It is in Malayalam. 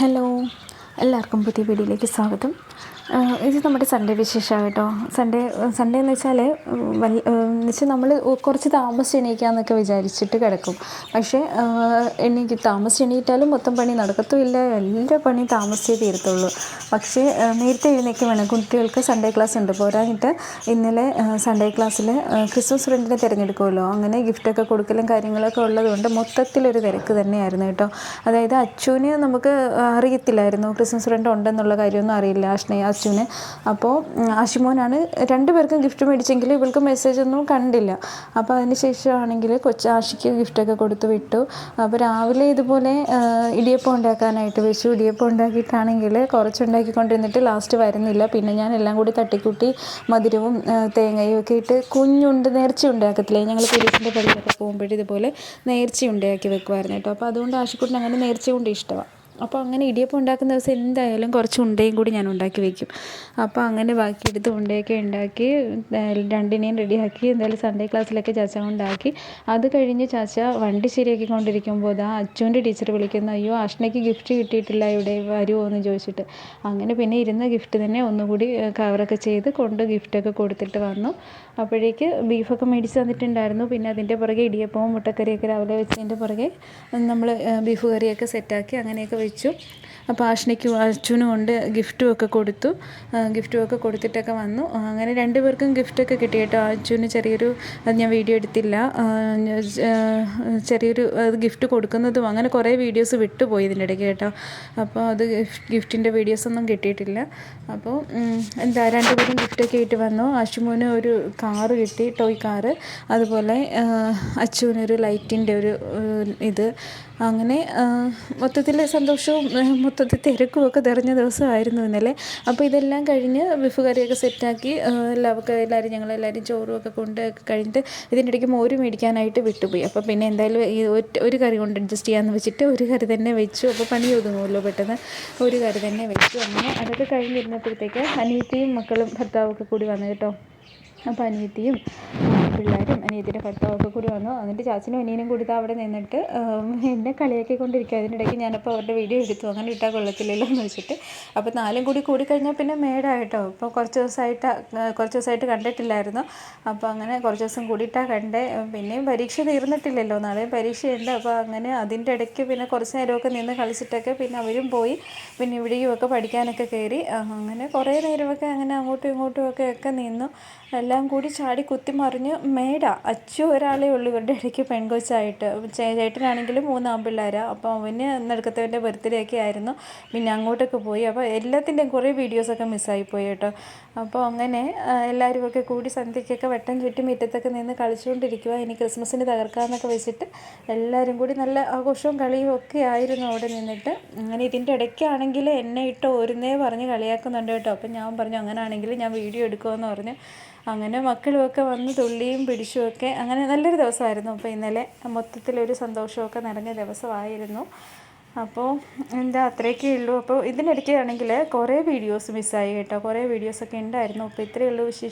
ഹലോ. എല്ലാവർക്കും പുതിയ വീഡിയോയിലേക്ക് സ്വാഗതം. ഇത് നമ്മുടെ സൺഡേ വിശേഷമാണ് കേട്ടോ സൺഡേ സൺഡേ എന്ന് വെച്ചാൽ എന്ന് വെച്ചാൽ നമ്മൾ കുറച്ച് താമസിച്ച് എണീക്കാമെന്നൊക്കെ വിചാരിച്ചിട്ട് കിടക്കും. പക്ഷേ എണീക്ക് താമസിച്ച് എണീറ്റാലും മൊത്തം പണി നടക്കത്തുമില്ല. എല്ലാ പണിയും താമസിച്ചേ തീരത്തുള്ളൂ. പക്ഷേ നേരത്തെ എഴുന്നേക്ക് വേണം. കുട്ടികൾക്ക് സൺഡേ ക്ലാസ് ഉണ്ട്. പോരാഞ്ഞിട്ട് ഇന്നലെ സൺഡേ ക്ലാസ്സിൽ ക്രിസ്മസ് ഫ്രണ്ടിനെ തിരഞ്ഞെടുക്കുമല്ലോ അങ്ങനെ ഗിഫ്റ്റൊക്കെ കൊടുക്കലും കാര്യങ്ങളൊക്കെ ഉള്ളതുകൊണ്ട് മൊത്തത്തിലൊരു തിരക്ക് തന്നെയായിരുന്നു കേട്ടോ. അതായത് അച്ചുവിന് നമുക്ക് അറിയത്തില്ലായിരുന്നു ക്രിസ്മസ് ഫ്രണ്ട് ഉണ്ടെന്നുള്ള കാര്യമൊന്നും അറിയില്ല. അഷ്ണയ അച്ചുവിന് അപ്പോൾ ആഷിമോനാണ് രണ്ടുപേർക്കും ഗിഫ്റ്റ് മേടിച്ചെങ്കിലും ഇവൾക്ക് മെസ്സേജ് ഒന്നും കണ്ടില്ല. അപ്പോൾ അതിന് ശേഷമാണെങ്കിൽ കൊച്ചു ആഷിക്ക് ഗിഫ്റ്റൊക്കെ കൊടുത്തു വിട്ടു. അപ്പോൾ രാവിലെ ഇതുപോലെ ഇടിയപ്പം ഉണ്ടാക്കാനായിട്ട് വെച്ചു. ഇടിയപ്പം ഉണ്ടാക്കിയിട്ടാണെങ്കിൽ കുറച്ചുണ്ടാക്കിക്കൊണ്ടിരുന്നിട്ട് ലാസ്റ്റ് വരുന്നില്ല. പിന്നെ ഞാൻ എല്ലാം കൂടി തട്ടിക്കൂട്ടി മധുരവും തേങ്ങയും ഒക്കെ ഇട്ട് കുഞ്ഞുണ്ട് നേർച്ച ഉണ്ടാക്കത്തില്ലേ? ഞങ്ങൾ പോലീസിന്റെ പള്ളിയിലൊക്കെ പോകുമ്പോഴേ ഇതുപോലെ നേർച്ച ഉണ്ടാക്കി വെക്കുമായിരുന്നു കേട്ടോ. അപ്പോൾ അതുകൊണ്ട് ആഷിക്കുട്ടിന് അങ്ങനെ നേർച്ച കൊണ്ട് ഇഷ്ടമാണ് അപ്പോൾ അങ്ങനെ ഇടിയപ്പം ഉണ്ടാക്കുന്ന ദിവസം എന്തായാലും കുറച്ച് ഉണ്ടയും കൂടി ഞാൻ ഉണ്ടാക്കി വയ്ക്കും അപ്പോൾ അങ്ങനെ ബാക്കിയെടുത്ത് ഉണ്ടയൊക്കെ ഉണ്ടാക്കി രണ്ടിനെയും റെഡിയാക്കി എന്തായാലും സൺഡേ ക്ലാസ്സിലൊക്കെ ചാച്ച കൊണ്ടാക്കി. അത് കഴിഞ്ഞ് ചാച്ച വണ്ടി ശരിയാക്കി കൊണ്ടിരിക്കുമ്പോൾ ആ അച്ചുവിന്റെ ടീച്ചർ വിളിക്കുന്ന അയ്യോ അഷ്ണയ്ക്ക് ഗിഫ്റ്റ് കിട്ടിയിട്ടില്ല ഇവിടെ വരുമോ എന്ന് ചോദിച്ചിട്ട്. അങ്ങനെ പിന്നെ ഇരുന്ന ഗിഫ്റ്റ് തന്നെ ഒന്നുകൂടി കവറൊക്കെ ചെയ്ത് കൊണ്ട് ഗിഫ്റ്റൊക്കെ കൊടുത്തിട്ട് വന്നു. അപ്പോഴേക്ക് ബീഫൊക്കെ മേടിച്ച് തന്നിട്ടുണ്ടായിരുന്നു. പിന്നെ അതിന്റെ പുറകെ ഇടിയപ്പവും മുട്ടക്കറിയൊക്കെ രാവിലെ വെച്ചതിന്റെ പുറകെ നമ്മൾ ബീഫ് കറിയൊക്കെ സെറ്റാക്കി അങ്ങനെയൊക്കെ വെച്ചു അപ്പോൾ ആഷ്നയ്ക്കും അച്ഛനും ഉണ്ട് ഗിഫ്റ്റും ഒക്കെ കൊടുത്തു. ഗിഫ്റ്റും ഒക്കെ കൊടുത്തിട്ടൊക്കെ വന്നു. അങ്ങനെ രണ്ടുപേർക്കും ഗിഫ്റ്റൊക്കെ കിട്ടി കേട്ടോ. അച്ഛന് ചെറിയൊരു അത് ഞാൻ വീഡിയോ എടുത്തില്ല. ചെറിയൊരു അത് ഗിഫ്റ്റ് കൊടുക്കുന്നതും അങ്ങനെ കുറേ വീഡിയോസ് വിട്ടുപോയി ഇതിന്റെ ഇടയ്ക്ക് കേട്ടോ. അപ്പോൾ അത് ഗിഫ്റ്റിന്റെ വീഡിയോസൊന്നും കിട്ടിയിട്ടില്ല. അപ്പോൾ എന്താ രണ്ടുപേരും ഗിഫ്റ്റൊക്കെ ആയിട്ട് വന്നു. അശുമോന് ഒരു കാറ് കിട്ടി ടോയ് കാറ്. അതുപോലെ അച്ചുവിനൊരു ലൈറ്റിന്റെ ഒരു ഇത്. അങ്ങനെ മൊത്തത്തിൽ സന്തോഷവും മൊത്തത്തിൽ തിരക്കും ഒക്കെ നിറഞ്ഞ ദിവസമായിരുന്നു ഇന്നലെ. അപ്പോൾ ഇതെല്ലാം കഴിഞ്ഞ് ബിഫ് കറിയൊക്കെ സെറ്റാക്കി എല്ലാവർക്കും എല്ലാവരും ഞങ്ങളെല്ലാവരും ചോറും ഒക്കെ കൊണ്ട് കഴിഞ്ഞിട്ട് ഇതിന്റെ ഇടയ്ക്ക് മോര് മേടിക്കാനായിട്ട് വിട്ടുപോയി. അപ്പോൾ പിന്നെ എന്തായാലും ഈ ഒരു കറി കൊണ്ട് അഡ്ജസ്റ്റ് ചെയ്യാമെന്ന് വെച്ചിട്ട് ഒരു കറി തന്നെ വെച്ചു. അപ്പോൾ പണി ഒതുങ്ങുമല്ലോ പെട്ടെന്ന്. ഒരു കറി തന്നെ വെച്ചു. അങ്ങനെ അതൊക്കെ കഴിഞ്ഞിരുന്നപ്പോഴത്തേക്ക് അനിയത്തിയും മക്കളും ഭർത്താവും ഒക്കെ കൂടി വന്നു കേട്ടോ. അപ്പോൾ അനിയത്തിയും പിള്ളേരും അനിയത്തിന്റെ ഒക്കെ കൂടി വന്നു. എന്നിട്ട് ചാച്ചനും അനിയനും കൂടി അവിടെ നിന്നിട്ട് എന്നെ കളിയാക്കിക്കൊണ്ടിരിക്കുക അതിനിടയ്ക്ക് ഞാനപ്പോൾ അവരുടെ വീഡിയോ എടുത്തു. അങ്ങനെ ഇട്ടാൽ കൊള്ളത്തില്ലല്ലോ എന്ന് വെച്ചിട്ട്. അപ്പോൾ നാലും കൂടി കൂടിക്കഴിഞ്ഞാൽ പിന്നെ മേടായിട്ടോ. ഇപ്പോൾ കുറച്ച് ദിവസമായിട്ട് കുറച്ച് ദിവസമായിട്ട് കണ്ടിട്ടില്ലായിരുന്നു. അപ്പോൾ അങ്ങനെ കുറച്ച് ദിവസം കൂടിയിട്ടാണ് കണ്ടേ. പിന്നെയും പരീക്ഷ തീർന്നിട്ടില്ലല്ലോ. നാളെ പരീക്ഷയുണ്ട്. അപ്പോൾ അങ്ങനെ അതിന്റെ ഇടയ്ക്ക് പിന്നെ കുറച്ച് നേരമൊക്കെ നിന്ന് കളിച്ചിട്ടൊക്കെ പിന്നെ അവരും പോയി. പിന്നെ ഇവിടെയും ഒക്കെ പഠിക്കാനൊക്കെ കയറി. അങ്ങനെ കുറേ നേരമൊക്കെ അങ്ങനെ അങ്ങോട്ടും ഇങ്ങോട്ടും ഒക്കെ ഒക്കെ നിന്നു. എല്ലാം കൂടി ചാടി കുത്തി മറിഞ്ഞ് മേട അച്ചു ഒരാളെ ഉള്ളൂ ഇവരുടെ ഇടയ്ക്ക് പെൺകൊച്ചായിട്ട്. ചേട്ടനാണെങ്കിലും മൂന്ന് ആൺപിള്ളേരാണ് അപ്പോൾ അവന് നടുക്കത്തവന്റെ ബർത്ത്ഡേ ഒക്കെ ആയിരുന്നു. പിന്നെ അങ്ങോട്ടൊക്കെ പോയി. അപ്പോൾ എല്ലാത്തിന്റെയും കുറേ വീഡിയോസൊക്കെ മിസ്സായി പോയി കേട്ടോ. അപ്പോൾ അങ്ങനെ എല്ലാവരും ഒക്കെ കൂടി സന്ധ്യയ്ക്കൊക്കെ വെട്ടം ചുറ്റും മുറ്റത്തൊക്കെ നിന്ന് കളിച്ചുകൊണ്ടിരിക്കുക ഇനി ക്രിസ്മസിന് തകർക്കാമെന്നൊക്കെ വെച്ചിട്ട് എല്ലാവരും കൂടി നല്ല ആഘോഷവും കളിയും ഒക്കെ ആയിരുന്നു അവിടെ നിന്നിട്ട്. അങ്ങനെ ഇതിന്റെ ഇടയ്ക്കാണെങ്കിൽ എന്നെ ഇട്ട് ഒരുന്നേ പറഞ്ഞ് കളിയാക്കുന്നുണ്ട് കേട്ടോ. അപ്പം ഞാൻ പറഞ്ഞു അങ്ങനെയാണെങ്കിൽ ഞാൻ വീഡിയോ എടുക്കുമെന്ന് പറഞ്ഞു അങ്ങനെ മക്കളുമൊക്കെ വന്ന് തുള്ളിയും പിടിച്ചുമൊക്കെ അങ്ങനെ നല്ലൊരു ദിവസമായിരുന്നു. അപ്പോൾ ഇന്നലെ മൊത്തത്തിലൊരു സന്തോഷമൊക്കെ നിറഞ്ഞ ദിവസമായിരുന്നു. അപ്പോൾ എന്താ അത്രയൊക്കെ ഉള്ളൂ. അപ്പോൾ ഇതിനിടയ്ക്കാണെങ്കിൽ കുറേ വീഡിയോസ് മിസ്സായി കേട്ടോ. കുറേ വീഡിയോസൊക്കെ ഉണ്ടായിരുന്നു. അപ്പോൾ ഇത്രയേ ഉള്ളൂ വിശേഷം.